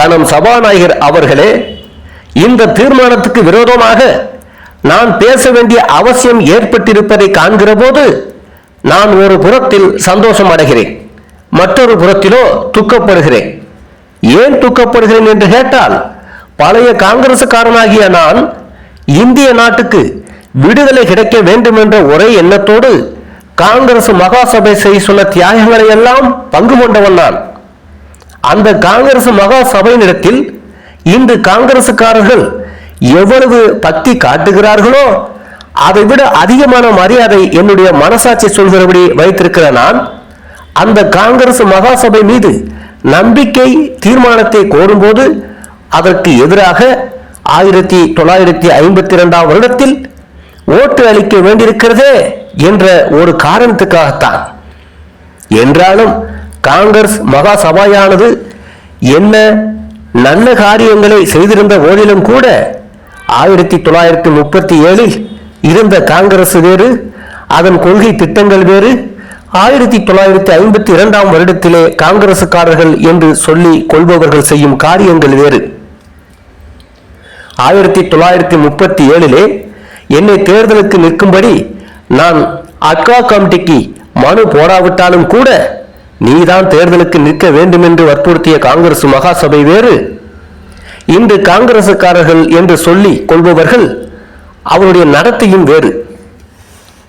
கணம் சபாநாயகர் அவர்களே இந்த தீர்மானத்துக்கு விரோதமாக நான் பேச வேண்டிய அவசியம் ஏற்பட்டிருப்பதை காண்கிற போது நான் ஒரு புறத்தில் சந்தோஷம் அடைகிறேன் மற்றொரு புறத்திலோ துக்கப்படுகிறேன். ஏன் துக்கப்படுகிறேன் என்று கேட்டால் பழைய காங்கிரசுக்காரனாகிய நான் இந்திய நாட்டுக்கு விடுதலை கிடைக்க வேண்டும் என்ற ஒரே எண்ணத்தோடு காங்கிரஸ் மகாசபை செய்ய சொன்ன தியாகங்களை எல்லாம் பங்கு கொண்டவன் நான். அந்த காங்கிரஸ் மகா சபையினிடத்தில் இன்று காங்கிரசுக்காரர்கள் எவ்வளவு பக்தி காட்டுகிறார்களோ அதை விட அதிகமான மரியாதை என்னுடைய மனசாட்சி சொல்கிறபடி வைத்திருக்கிற நான் அந்த காங்கிரஸ் மகாசபை மீது நம்பிக்கை தீர்மானத்தை கோரும்போது அதற்கு எதிராக ஆயிரத்தி தொள்ளாயிரத்தி ஐம்பத்தி இரண்டாம் வருடத்தில் ஓட்டு அளிக்க வேண்டியிருக்கிறதே என்ற ஒரு காரணத்துக்காகத்தான். என்றாலும் காங்கிரஸ் மகா சபையானது என்ன நல்ல காரியங்களை செய்திருந்த போதிலும் கூட ஆயிரத்தி தொள்ளாயிரத்தி முப்பத்தி ஏழில் இருந்த காங்கிரஸ் வேறு அதன் கொள்கை திட்டங்கள் வேறு. ஆயிரத்தி தொள்ளாயிரத்தி ஐம்பத்தி இரண்டாம் வருடத்திலே காங்கிரசுக்காரர்கள் என்று சொல்லி கொள்பவர்கள் செய்யும் காரியங்கள் வேறு. ஆயிரத்தி தொள்ளாயிரத்தி முப்பத்தி ஏழிலே என்னை தேர்தலுக்கு நிற்கும்படி நான் அட்கா கமிட்டிக்கு மனு போடாவிட்டாலும் கூட நீதான் தேர்தலுக்கு நிற்க வேண்டும் என்று வற்புறுத்திய காங்கிரஸ் மகாசபை வேறு? இன்று காங்கிரசுக்காரர்கள் என்று சொல்லி கொள்பவர்கள் அவருடைய நடத்தையும் வேறு.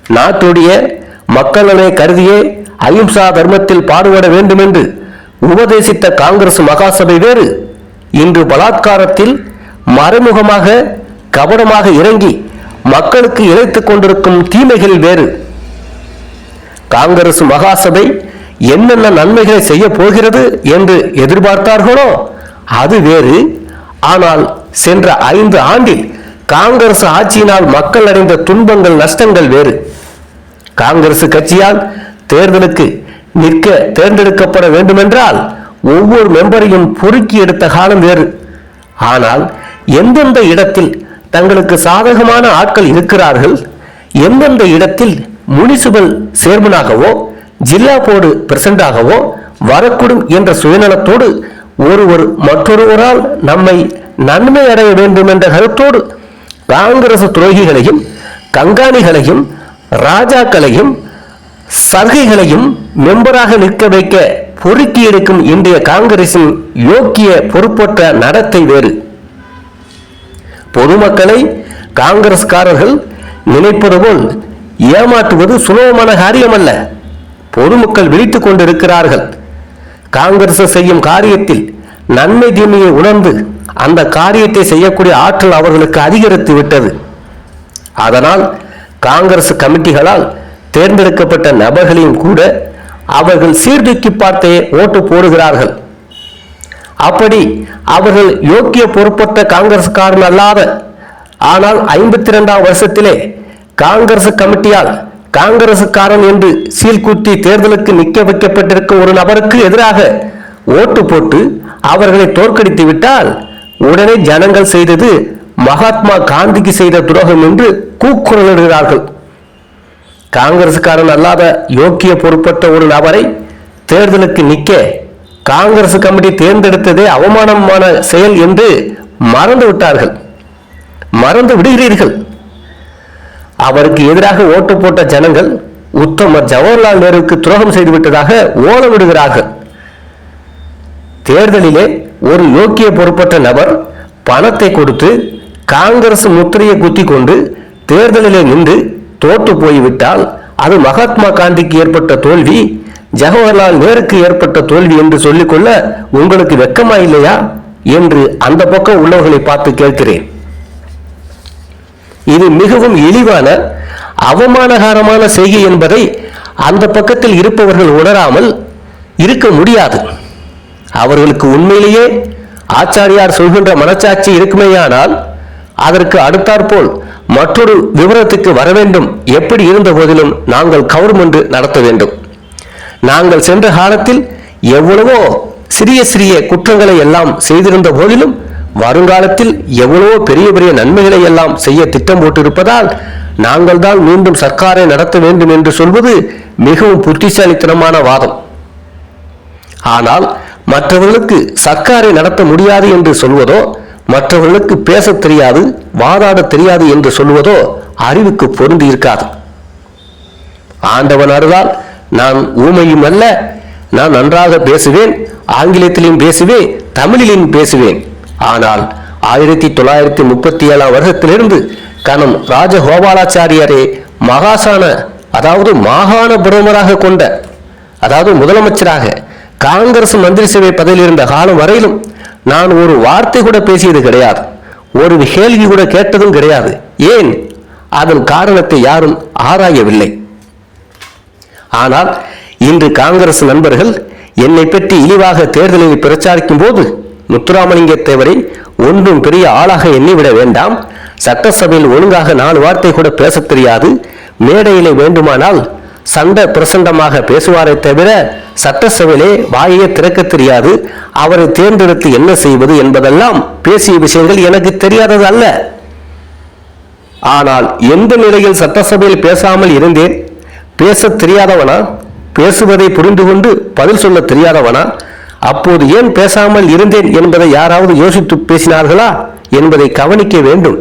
நாட்டுடைய மக்கள் நலனை கருதியே அஹிம்சா தர்மத்தில் பாடுபட வேண்டும் என்று உபதேசித்த காங்கிரஸ் மகாசபை வேறு. இன்று பலாத்காரத்தில் மறைமுகமாக கபடமாக இறங்கி மக்களுக்கு இழைத்துக் கொண்டிருக்கும் தீமைகள் வேறு. காங்கிரஸ் மகாசபை என்னென்ன நன்மைகளை செய்ய போகிறது என்று எதிர்பார்த்தார்களோ அது வேறு. ஆனால் சென்ற ஐந்து ஆண்டில் காங்கிரஸ் ஆட்சியினால் மக்கள் அடைந்த துன்பங்கள் நஷ்டங்கள் வேறு. காங்கிரஸ் கட்சியால் தேர்தலுக்கு நிற்க தேர்ந்தெடுக்கப்பட வேண்டுமென்றால் ஒவ்வொரு மெம்பரையும் பொறுக்கி எடுத்த காலம் வேறு. ஆனால் எந்தெந்த இடத்தில் தங்களுக்கு சாதகமான ஆட்கள் இருக்கிறார்கள் எந்தெந்த இடத்தில் முனிசிபல் சேர்மனாகவோ ஜில்லா போர்டு பிரசண்டாகவோ வரக்கூடும் என்ற சுயநலத்தோடு ஒருவர் மற்றொருவரால் நம்மை நன்மை அடைய வேண்டும் என்ற கருத்தோடு காங்கிரஸ் துரோகிகளையும் கங்காணிகளையும் ராஜாக்களையும் சர்கைகளையும் மெம்பராக நிற்க வைக்க பொறுக்கி எடுக்கும் இன்றைய காங்கிரசின் யோக்கிய பொறுப்பற்ற நடத்தை வேறு. பொதுமக்களை காங்கிரஸ்காரர்கள் நினைப்பது போல் ஏமாற்றுவது சுலபமான காரியமல்ல. பொதுமக்கள் விழித்துக் கொண்டிருக்கிறார்கள். காங்கிரஸ் செய்யும் காரியத்தில் நன்மை தீமையை உணர்ந்து அந்த காரியத்தை செய்யக்கூடிய ஆற்றல் அவர்களுக்கு அதிகரித்து விட்டது. அதனால் காங்கிரஸ் கமிட்டிகளால் தேர்ந்தெடுக்கப்பட்ட நபர்களையும் கூட அவர்கள் சீர்தூக்கி பார்த்தே ஓட்டு போடுகிறார்கள். அப்படி அவர்கள் யோக்கிய பொறுப்பற்ற காங்கிரஸ்காரன் அல்லாத ஆனால் ஐம்பத்தி ரெண்டாம் வருஷத்திலே காங்கிரஸ் கமிட்டியால் காங்கிரசுக்காரன் என்று சீல்குத்தி தேர்தலுக்கு நிற்க வைக்கப்பட்டிருக்கும் ஒரு நபருக்கு எதிராக ஓட்டு போட்டு அவர்களை தோற்கடித்து விட்டால் உடனே ஜனங்கள் செய்தது மகாத்மா காந்திக்கு செய்த துரோகம் என்று கூக்குரலிடுகிறார்கள். காங்கிரசுக்காரன் அல்லாத யோக்கிய பொறுப்பற்ற ஒரு நபரை தேர்தலுக்கு நிற்க காங்கிரஸ் கமிட்டி தேர்ந்தெடுத்ததே அவமானமான செயல் என்று மறந்து விட்டார்கள் மறந்து விடுகிறீர்கள். அவருக்கு எதிராக ஓட்டு போட்ட ஜனங்கள் உத்தமர் ஜவஹர்லால் நேருவுக்கு துரோகம் செய்துவிட்டதாக ஓலமிடுகிறார்கள் தேர்தலிலே ஒரு யோக்கிய பொறுப்பற்ற நபர் பணத்தை கொடுத்து காங்கிரஸ் முத்திரையை குத்தி கொண்டு தேர்தலிலே நின்று தோற்று போய்விட்டால் அது மகாத்மா காந்திக்கு ஏற்பட்ட தோல்வி ஜவஹர்லால் நேருக்கு ஏற்பட்ட தோல்வி என்று சொல்லிக்கொள்ள உங்களுக்கு வெக்கமா இல்லையா? என்று அந்த பக்கம் உள்ளவர்களை பார்த்து கேட்கிறேன். இது மிகவும் இழிவான அவமானகரமான செய்கை என்பதை அந்த பக்கத்தில் இருப்பவர்கள் உணராமல் இருக்க முடியாது. அவர்களுக்கு உண்மையிலேயே ஆச்சாரியார் சொல்கின்ற மனச்சாட்சி இருக்குமேயானால் அதற்கு அடுத்தாற்போல் மற்றொரு விவரத்துக்கு வர வேண்டும். எப்படி இருந்த போதிலும் நாங்கள் கவர்மெண்ட் நடத்த வேண்டும். நாங்கள் சென்ற காலத்தில் எவ்வளவோ சிறிய சிறிய குற்றங்களை எல்லாம் செய்திருந்த போதிலும் வருங்காலத்தில் எவ்வளவோ பெரிய பெரிய நன்மைகளை எல்லாம் செய்ய திட்டம் போட்டிருப்பதால் நாங்கள் தான் மீண்டும் சர்க்காரை நடத்த வேண்டும் என்று சொல்வது மிகவும் புத்திசாலித்தனமான வாதம். ஆனால் மற்றவர்களுக்கு சர்க்காரை நடத்த முடியாது என்று சொல்வதோ மற்றவர்களுக்கு பேசத் தெரியாது வாதாட தெரியாது என்று சொல்வதோ அறிவுக்கு பொருந்தி இருக்காது. ஆண்டவன் அருளால் நான் ஊமையும் அல்ல நான் நன்றாக பேசுவேன் ஆங்கிலத்திலும் பேசுவேன் தமிழிலும் பேசுவேன். ஆனால் ஆயிரத்தி தொள்ளாயிரத்தி முப்பத்தி ஏழாம் வருஷத்திலிருந்து கணம் ராஜகோபாலாச்சாரியரே மகாசான அதாவது மாகாண பிரதமராக கொண்ட அதாவது முதலமைச்சராக காங்கிரஸ் மந்திரி சபை பதவியில் இருந்த காலம் வரையிலும் நான் ஒரு வார்த்தை கூட பேசியது கிடையாது. ஒரு கேள்வி கூட கேட்டதும் கிடையாது. ஏன்? அதன் காரணத்தை யாரும் ஆராயவில்லை. ஆனால் இன்று காங்கிரஸ் நண்பர்கள் என்னை பற்றி இழிவாக தேர்தலில் பிரச்சாரிக்கும் போது முத்துராமலிங்க தேவரை ஒன்றும் பெரிய ஆளாக எண்ணிவிட வேண்டாம். சட்டசபையில் ஒழுங்காக நாலு வார்த்தை கூட பேசத் தெரியாது. மேடையிலே வேண்டுமானால் சண்டை பிரசண்டமாக பேசுவாரே தவிர சட்டசபையிலே வாயே திறக்க தெரியாது. அவரை தேர்ந்தெடுத்து என்ன செய்வது என்பதெல்லாம் பேசிய விஷயங்கள் எனக்கு தெரியாதது அல்ல. ஆனால் எந்த நிலையில் சட்டசபையில் பேசாமல் இருந்தேன்? பேசத் தெரியாதவனா? பேசுவதை புரிந்து கொண்டு பதில் சொல்ல தெரியாதவனா? அப்போது ஏன் பேசாமல் இருந்தேன் என்பதை யாராவது யோசித்து பேசினார்களா என்பதை கவனிக்க வேண்டும்.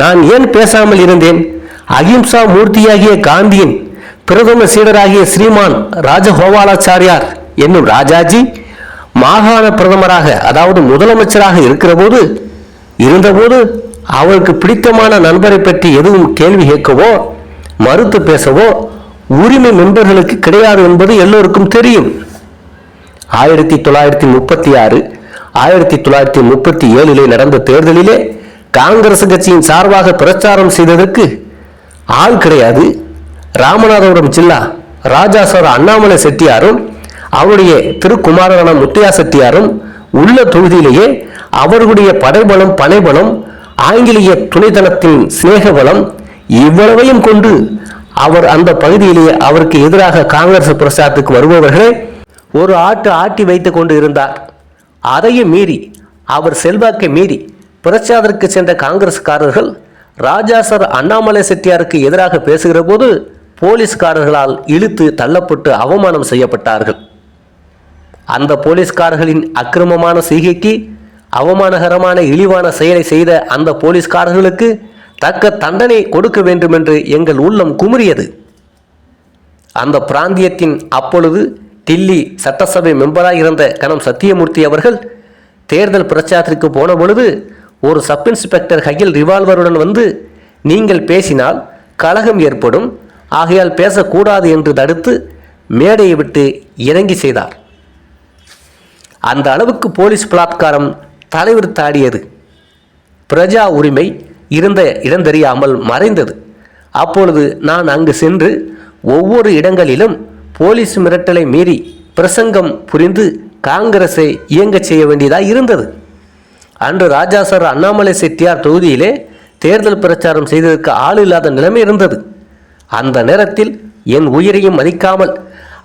நான் ஏன் பேசாமல் இருந்தேன்? அகிம்சா மூர்த்தியாகிய காந்தியின் பிரதம சீடராகிய ஸ்ரீமான் ராஜகோபாலாச்சாரியார் என்னும் ராஜாஜி மாகாண பிரதமராக அதாவது முதலமைச்சராக இருக்கிறபோது இருந்தபோது அவருக்கு பிடித்தமான நண்பரை பற்றி எதுவும் கேள்வி கேட்கவோ மறுத்து பேசவோ உரிமை மெம்பர்களுக்கு கிடையாது என்பது எல்லோருக்கும் தெரியும். ஆயிரத்தி தொள்ளாயிரத்தி முப்பத்தி ஆறு ஆயிரத்தி தொள்ளாயிரத்தி முப்பத்தி ஏழிலே நடந்த தேர்தலிலே காங்கிரஸ் கட்சியின் சார்பாக பிரச்சாரம் செய்ததற்கு ஆள் கிடையாது. ராமநாதபுரம் ஜில்லா ராஜாசோர அண்ணாமலை செட்டியாரும் அவருடைய திருக்குமாரவனம் முத்தையா செட்டியாரும் உள்ள தொகுதியிலேயே அவர்களுடைய படைபலம் பனைபலம் ஆங்கிலேய துணைத்தனத்தின் சிநேகபலம் இவ்வளவையும் கொண்டு அவர் அந்த பகுதியிலேயே அவருக்கு எதிராக காங்கிரஸ் பிரச்சாரத்துக்கு வருபவர்களே ஒரு ஆட்டு ஆட்டி வைத்து கொண்டு இருந்தார். அதையும் மீறி அவர் செல்வாக்கை மீறி பிரச்சாரத்திற்கு சென்ற காங்கிரஸ்காரர்கள் ராஜாசர் அண்ணாமலை செட்டியாருக்கு எதிராக பேசுகிற போது போலீஸ்காரர்களால் இழுத்து தள்ளப்பட்டு அவமானம் செய்யப்பட்டார்கள். அந்த போலீஸ்காரர்களின் அக்கிரமமான செய்கைக்கு அவமானகரமான இழிவான செயலை செய்த அந்த போலீஸ்காரர்களுக்கு தக்க தண்டனை கொடுக்க வேண்டும் என்று எங்கள் உள்ளம் குமுறியது. அந்த பிராந்தியத்தின் அப்பொழுது டில்லி சட்டசபை மெம்பராக இருந்த கணம் சத்தியமூர்த்தி அவர்கள் தேர்தல் பிரச்சாரத்திற்கு போன பொழுது ஒரு சப் இன்ஸ்பெக்டர் கையில் ரிவால்வருடன் வந்து நீங்கள் பேசினால் கலகம் ஏற்படும் ஆகையால் பேசக்கூடாது என்று தடுத்து மேடையை விட்டு இறங்கி செய்தார். அந்த அளவுக்கு போலீஸ் பலாத்காரம் தலைவர் தாடியது. பிரஜா உரிமை இருந்த இடந்தெரியாமல் மறைந்தது. அப்பொழுது நான் அங்கு சென்று ஒவ்வொரு இடங்களிலும் போலீஸ் மிரட்டலை மீறி பிரசங்கம் புரிந்து காங்கிரஸை இயங்கச் செய்ய வேண்டியதாக இருந்தது. அன்று ராஜாசர் அண்ணாமலை செட்டியார் தொகுதியிலே தேர்தல் பிரச்சாரம் செய்ததற்கு ஆள் இல்லாத நிலைமை இருந்தது. அந்த நேரத்தில் என் உயிரையும் மதிக்காமல்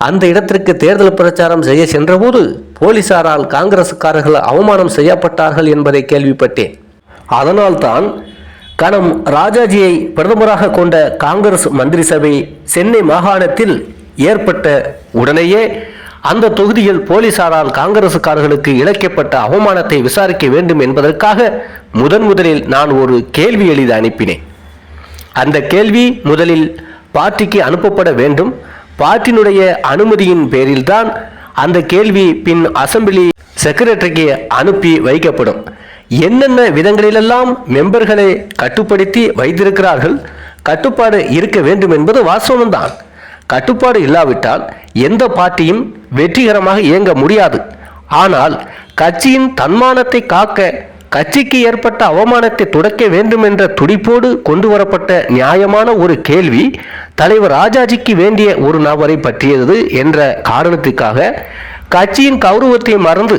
அந்த இடத்திற்கு தேர்தல் பிரச்சாரம் செய்ய சென்றபோது போலீசாரால் காங்கிரசுக்காரர்கள் அவமானம் செய்யப்பட்டார்கள் என்பதை கேள்விப்பட்டேன். அதனால்தான் கணம் ராஜாஜியை பிரதமராக கொண்ட காங்கிரஸ் மந்திரி சபை சென்னை மாகாணத்தில் ஏற்பட்ட உடனேயே அந்த தொகுதியில் போலீசாரால் காங்கிரசுக்காரர்களுக்கு இழைக்கப்பட்ட அவமானத்தை விசாரிக்க வேண்டும் என்பதற்காக முதன் முதலில் நான் ஒரு கேள்வி எழுதி அனுப்பினேன். அந்த கேள்வி முதலில் பார்ட்டிக்கு அனுப்பப்பட வேண்டும். பார்ட்டியினுடைய அனுமதியின் பேரில்தான் அந்த கேள்வி பின் அசெம்பிளி செக்ரட்டரிக்கு அனுப்பி வைக்கப்படும். என்னென்ன விதங்களிலெல்லாம் மெம்பர்களை கட்டுப்படுத்தி வைத்திருக்கிறார்கள்? கட்டுப்பாடு இருக்க வேண்டும் என்பது வாஸ்தவம்தான். கட்டுப்பாடு இல்லாவிட்டால் எந்த பார்ட்டியும் வெற்றிகரமாக இயங்க முடியாது. ஆனால் கட்சியின் தன்மானத்தை காக்க கட்சிக்கு ஏற்பட்ட அவமானத்தை துடைக்க வேண்டும் என்ற துடிப்போடு கொண்டு வரப்பட்ட நியாயமான ஒரு கேள்வி தலைவர் ராஜாஜிக்கு வேண்டிய ஒரு நபரை பற்றியது என்ற காரணத்துக்காக கட்சியின் கௌரவத்தை மறந்து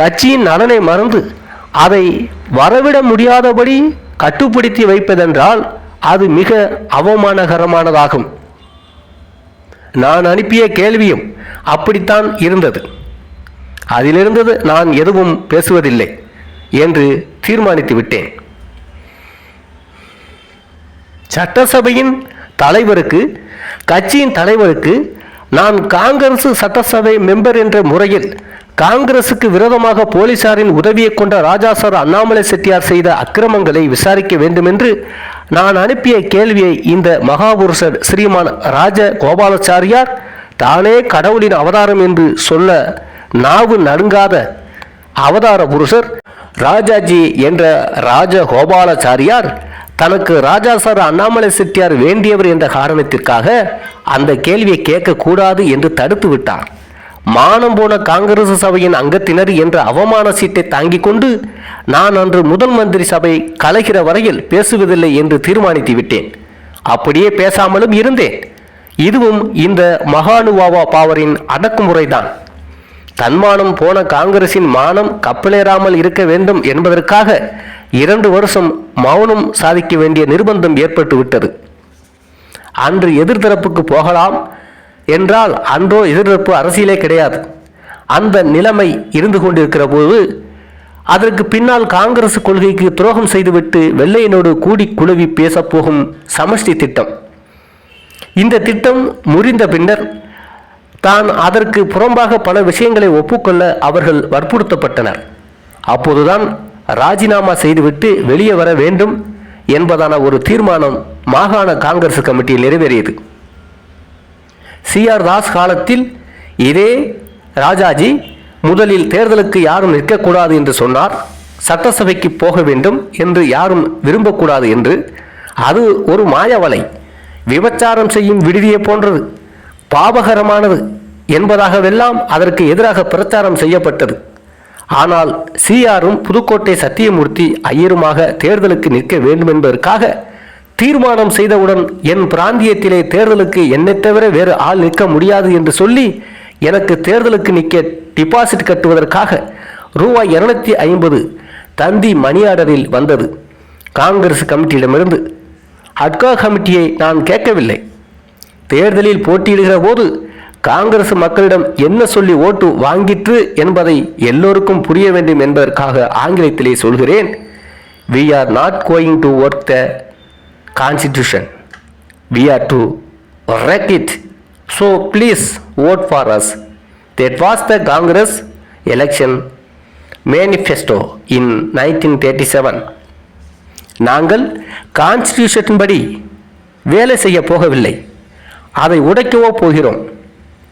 கட்சியின் நலனை மறந்து அதை வரவிட முடியாதபடி கட்டுப்படுத்தி வைப்பதென்றால் அது மிக அவமானகரமானதாகும். நான் அனுப்பிய கேள்வியும் அப்படித்தான் இருந்தது. அதிலிருந்தது நான் எதுவும் பேசுவதில்லை என்று தீர்மானித்து விட்டேன். சட்டசபையின் தலைவருக்கு கட்சியின் தலைவருக்கு நான் காங்கிரஸ் சட்டசபை மெம்பர் என்ற முறையில் காங்கிரசுக்கு விரோதமாக போலீசாரின் உதவியை கொண்ட ராஜாசார் அண்ணாமலை செட்டியார் செய்த அக்கிரமங்களை விசாரிக்க வேண்டுமென்று நான் அனுப்பிய கேள்வியை இந்த மகாபுருஷர் ஸ்ரீமான் ராஜ கோபாலாச்சாரியார் தானே கடவுளின் அவதாரம் என்று சொல்ல நாவு நடுங்காத அவதார புருஷர் ராஜாஜி என்ற ராஜ கோபாலாச்சாரியார் தனக்கு ராஜாசார் அண்ணாமலை செட்டியார் வேண்டியவர் என்ற காரணத்திற்காக அந்த கேள்வியை கேட்கக்கூடாது என்று தடுத்து விட்டார் மானம் போன காங்கிரஸ் சபையின் அங்கத்தினர் என்ற அவமான சீட்டை தாங்கிக் கொண்டு நான் அன்று முதல் மந்திரி சபை கலைகிற வரையில் பேசுவதில்லை என்று தீர்மானித்து விட்டேன். அப்படியே பேசாமலும் இருந்தேன். இதுவும் இந்த மகானுவாவா பாவரின் அடக்குமுறைதான். தன்மானம் போன காங்கிரசின் மானம் கப்பலேறாமல் இருக்க வேண்டும் என்பதற்காக இரண்டு வருஷம் மௌனம் சாதிக்க வேண்டிய நிர்பந்தம் ஏற்பட்டு விட்டது அன்று எதிர்த்தரப்புக்கு போகலாம் என்றால் அன்றோ எதிர்ப்பு அரசியலே கிடையாது. அந்த நிலைமை இருந்து கொண்டிருக்கிற போது அதற்கு பின்னால் காங்கிரஸ் கொள்கைக்கு துரோகம் செய்துவிட்டு வெள்ளையனோடு கூடி குழுவி பேசப்போகும் சமஷ்டி திட்டம். இந்த திட்டம் முறிந்த பின்னர் தான் அதற்கு புறம்பாக பல விஷயங்களை ஒப்புக்கொள்ள அவர்கள் வற்புறுத்தப்பட்டனர். அப்போதுதான் ராஜினாமா செய்துவிட்டு வெளியே வர வேண்டும் என்பதான ஒரு தீர்மானம் மாகாண காங்கிரஸ் கமிட்டியில் நிறைவேறியது. சி ஆர் தாஸ் காலத்தில் இதே ராஜாஜி முதலில் தேர்தலுக்கு யாரும் நிற்கக்கூடாது என்று சொன்னார். சட்டசபைக்கு போக வேண்டும் என்று யாரும் விரும்பக்கூடாது என்று. அது ஒரு மாயவலை. விபச்சாரம் செய்யும் விடுதியை போன்றது. பாபகரமானது என்பதாகவெல்லாம் அதற்கு எதிராக பிரச்சாரம் செய்யப்பட்டது. ஆனால் சிஆரும் புதுக்கோட்டை சத்தியமூர்த்தி ஐயருமாக தேர்தலுக்கு நிற்க வேண்டும் என்பதற்காக தீர்மானம் செய்தவுடன் என் பிராந்தியத்திலே தேர்தலுக்கு என்னை தவிர வேறு ஆள் நிற்க முடியாது என்று சொல்லி எனக்கு தேர்தலுக்கு நிற்க டிபாசிட் கட்டுவதற்காக ரூபாய் இருநூத்தி ஐம்பது தந்தி மணி ஆர்டரில் வந்தது. காங்கிரஸ் கமிட்டியிடமிருந்து அட்கா கமிட்டியை நான் கேட்கவில்லை. தேர்தலில் போட்டியிடுகிற போது காங்கிரஸ் மக்களிடம் என்ன சொல்லி ஓட்டு வாங்கிற்று என்பதை எல்லோருக்கும் புரிய வேண்டும் என்பதற்காக ஆங்கிலத்திலே சொல்கிறேன். We are not going to work the constitution we are to wreck it. So please vote for us. That was the congress election manifesto in 1937 நாங்கள் கான்ஸ்டிடியூஷன் படி வேலை செய்ய போகவில்லை. அதை உடைக்கவோ போகிறோம்.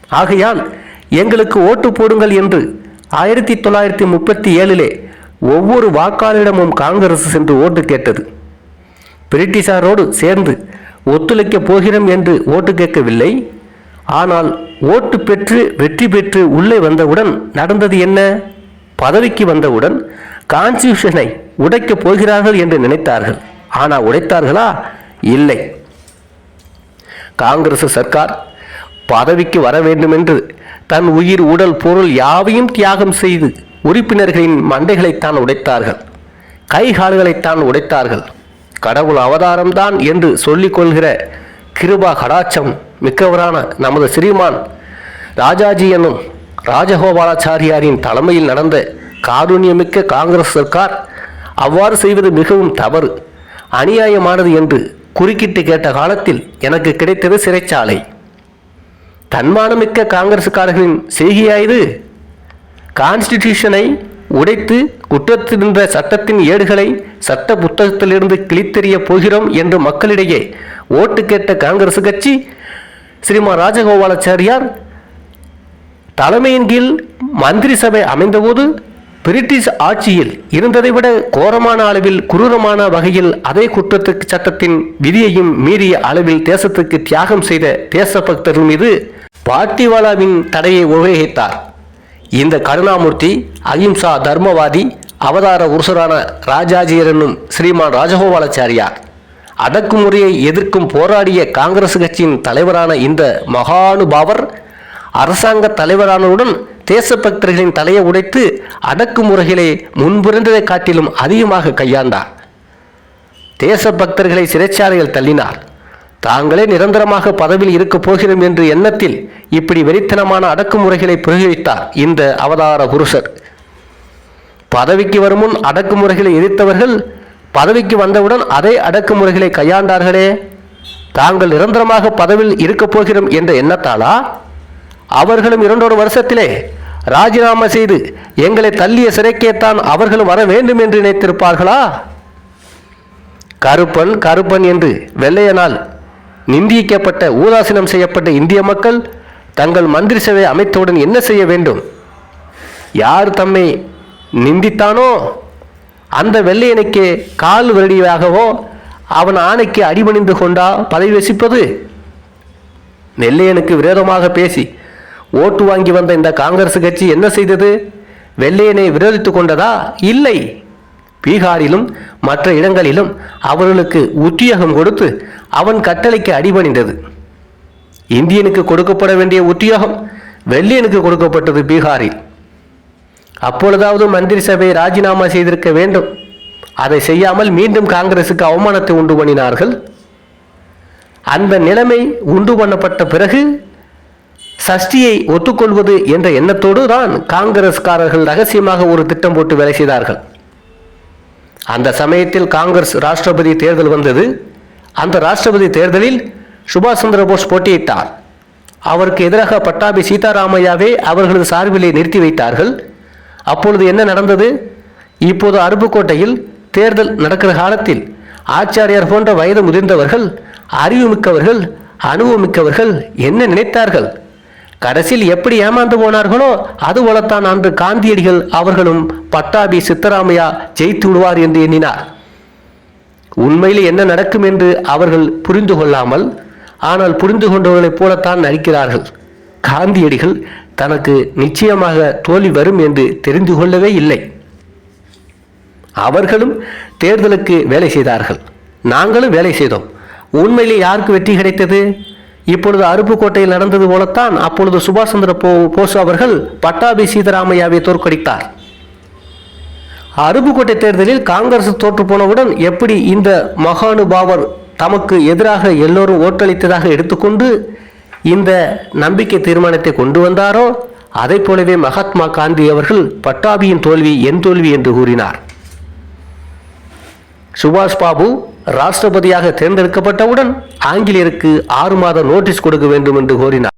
ஆகையால் எங்களுக்கு ஓட்டு போடுங்கள் என்று ஆயிரத்தி தொள்ளாயிரத்தி முப்பத்தி ஏழிலே ஒவ்வொரு வாக்காளரிடமும் காங்கிரஸ் சென்று ஓட்டு கேட்டது. பிரிட்டிஷாரோடு சேர்ந்து ஒத்துழைக்கப் போகிறோம் என்று ஓட்டு கேட்கவில்லை. ஆனால் ஓட்டு பெற்று வெற்றி பெற்று உள்ளே வந்தவுடன் நடந்தது என்ன? பதவிக்கு வந்தவுடன் கான்ஸ்டியூஷனை உடைக்கப் போகிறார்கள் என்று நினைத்தார்கள். ஆனால் உடைத்தார்களா? இல்லை. காங்கிரஸ் சர்க்கார் பதவிக்கு வர வேண்டுமென்று தன் உயிர் உடல் பொருள் யாவையும் தியாகம் செய்து உறுப்பினர்களின் மண்டைகளைத்தான் உடைத்தார்கள். கை கால்களைத்தான் உடைத்தார்கள். கடவுள் அவதாரம்தான் என்று சொல்லிக்கொள்கிற கிருபா கடாட்சம் மிக்கவரான நமது ஸ்ரீமான் ராஜாஜி என்னும் ராஜகோபாலாச்சாரியாரின் தலைமையில் நடந்த காருண்யமிக்க காங்கிரஸ் சர்க்கார் அவ்வாறு செய்வது மிகவும் தவறு அநியாயமானது என்று குறுக்கிட்டு கேட்ட காலத்தில் எனக்கு கிடைத்தது சிறைச்சாலை. தன்மானமிக்க காங்கிரசுக்காரர்களின் செய்கையா இது? கான்ஸ்டிடியூஷனை உடைத்து குற்றத்திருந்த சட்டத்தின் ஏடுகளை சட்ட புத்தகத்திலிருந்து கிழித்தெறிய போகிறோம் என்று மக்களிடையே ஓட்டு கேட்ட காங்கிரஸ் கட்சி ஸ்ரீமா ராஜகோபாலாச்சாரியார் தலைமையின் கீழ் மந்திரி சபை அமைந்தபோது பிரிட்டிஷ் ஆட்சியில் இருந்ததை விட கோரமான அளவில் குரூரமான வகையில் அதே குற்றத்துக்கு சட்டத்தின் விதியையும் மீறிய அளவில் தேசத்துக்கு தியாகம் செய்த தேசபக்தர்கள் மீது பாட்டிவாலாவின் தடையை உபயோகித்தார் இந்த கருணாமூர்த்தி அகிம்சா தர்மவாதி அவதார உருசரான ராஜாஜியர் என்னும் ஸ்ரீமான் ராஜகோபாலாச்சாரியார். அடக்குமுறையை எதிர்க்கும் போராடிய காங்கிரஸ் கட்சியின் தலைவரான இந்த மகானுபாவர் அரசாங்க தலைவரானவுடன் தேசபக்தர்களின் தலையை உடைத்து அடக்குமுறைகளை முன்பிருந்ததை காட்டிலும் அதிகமாக கையாண்டார். தேசபக்தர்களை சிறைச்சாலையில் தள்ளினார். தாங்களே நிரந்தரமாக பதவியில் இருக்கப் போகிறோம் என்ற எண்ணத்தில் இப்படி வெறித்தனமான அடக்குமுறைகளை பிரயோகித்தார் இந்த அவதார புருஷர். பதவிக்கு வரும் முன் அடக்குமுறைகளை எதிர்த்தவர்கள் பதவிக்கு வந்தவுடன் அதே அடக்குமுறைகளை கையாண்டார்களே. தாங்கள் நிரந்தரமாக பதவியில் இருக்கப் போகிறோம் என்ற எண்ணத்தாலா? அவர்களும் இரண்டொரு வருஷத்திலே ராஜினாமா செய்து எங்களை தள்ளிய சிறைக்கேத்தான் அவர்களும் வர வேண்டும் என்று நினைத்திருப்பார்களா? கருப்பன் கருப்பன் என்று வெள்ளையனால் நிந்திக்கப்பட்ட ஊதாசீனம் செய்யப்பட்ட இந்திய மக்கள் தங்கள் மந்திரி சபை அமைத்தவுடன் என்ன செய்ய வேண்டும்? யார் தம்மை நிந்தித்தானோ அந்த வெள்ளையனுக்கு கால் வருடியாகவோ அவன் ஆணைக்கு அடிபணிந்து கொண்டா பதவி வசிப்பது? வெள்ளையனுக்கு விரோதமாக பேசி ஓட்டு வாங்கி வந்த இந்த காங்கிரஸ் கட்சி என்ன செய்தது? வெள்ளையனை விரோதித்து கொண்டதா? இல்லை. பீகாரிலும் மற்ற இடங்களிலும் அவர்களுக்கு உத்தியோகம் கொடுத்து அவன் கட்டளைக்கு அடிபணிந்தது இந்தியனுக்கு கொடுக்கப்பட வேண்டிய உத்தியோகம் வெள்ளியனுக்கு கொடுக்கப்பட்டது பீகாரில். அப்பொழுதாவது மந்திரி சபை ராஜினாமா செய்திருக்க வேண்டும். அதை செய்யாமல் மீண்டும் காங்கிரசுக்கு அவமானத்தை உண்டு பண்ணினார்கள். அந்த நிலைமை உண்டு பண்ணப்பட்ட பிறகு சஷ்டியை ஒத்துக்கொள்வது என்ற எண்ணத்தோடு தான் காங்கிரஸ்காரர்கள் ரகசியமாக ஒரு திட்டம் போட்டு வேலை செய்தார்கள். அந்த சமயத்தில் காங்கிரஸ் ராஷ்டிரபதி தேர்தல் வந்தது. அந்த ராஷ்டிரபதி தேர்தலில் சுபாஷ் சந்திர போஸ் போட்டியிட்டார். அவருக்கு எதிராக பட்டாபி சீதாராமையாவே அவர்களது சார்பிலே நிறுத்தி வைத்தார்கள். அப்பொழுது என்ன நடந்தது? இப்போது அருப்புக்கோட்டையில் தேர்தல் நடக்கிற காலத்தில் ஆச்சாரியார் போன்ற வயது முதிர்ந்தவர்கள் அறிவுமிக்கவர்கள் அனுபவமிக்கவர்கள் என்ன நினைத்தார்கள்? கடைசியில் எப்படி ஏமாந்து போனார்களோ அது போலத்தான் அன்று காந்தியடிகள் அவர்களும் பட்டாபி சித்தராமையா ஜெயித்து விடுவார் என்று எண்ணினார். உண்மையில் என்ன நடக்கும் என்று அவர்கள் புரிந்து கொள்ளாமல் ஆனால் புரிந்து கொண்டவர்களைப் போலத்தான் நடிக்கிறார்கள். காந்தியடிகள் தனக்கு நிச்சயமாக தோல்வி வரும் என்று தெரிந்து கொள்ளவே இல்லை. அவர்களும் தேர்தலுக்கு வேலை செய்தார்கள். நாங்களும் வேலை செய்தோம். உண்மையிலே யாருக்கு வெற்றி கிடைத்தது? இப்பொழுது அருப்புக்கோட்டையில் நடந்தது போலத்தான் அப்பொழுது சுபாஷ் சந்திர போ போஸ் அவர்கள் பட்டாபி சீதாராமையாவை தோற்கடித்தார். அருப்புக்கோட்டை தேர்தலில் காங்கிரஸ் தோற்று போனவுடன் எப்படி இந்த மகானுபாவர் தமக்கு எதிராக எல்லோரும் ஓட்டளித்ததாக எடுத்துக்கொண்டு இந்த நம்பிக்கை தீர்மானத்தை கொண்டு வந்தாரோ அதை போலவே மகாத்மா காந்தி அவர்கள் பட்டாபியின் தோல்வி என் தோல்வி என்று கூறினார். சுபாஷ் பாபு ராஷ்டிரபதியாக தேர்ந்தெடுக்கப்பட்டவுடன் ஆங்கிலேயருக்கு ஆறு மாத நோட்டீஸ் கொடுக்க வேண்டும் என்று கோரினார்.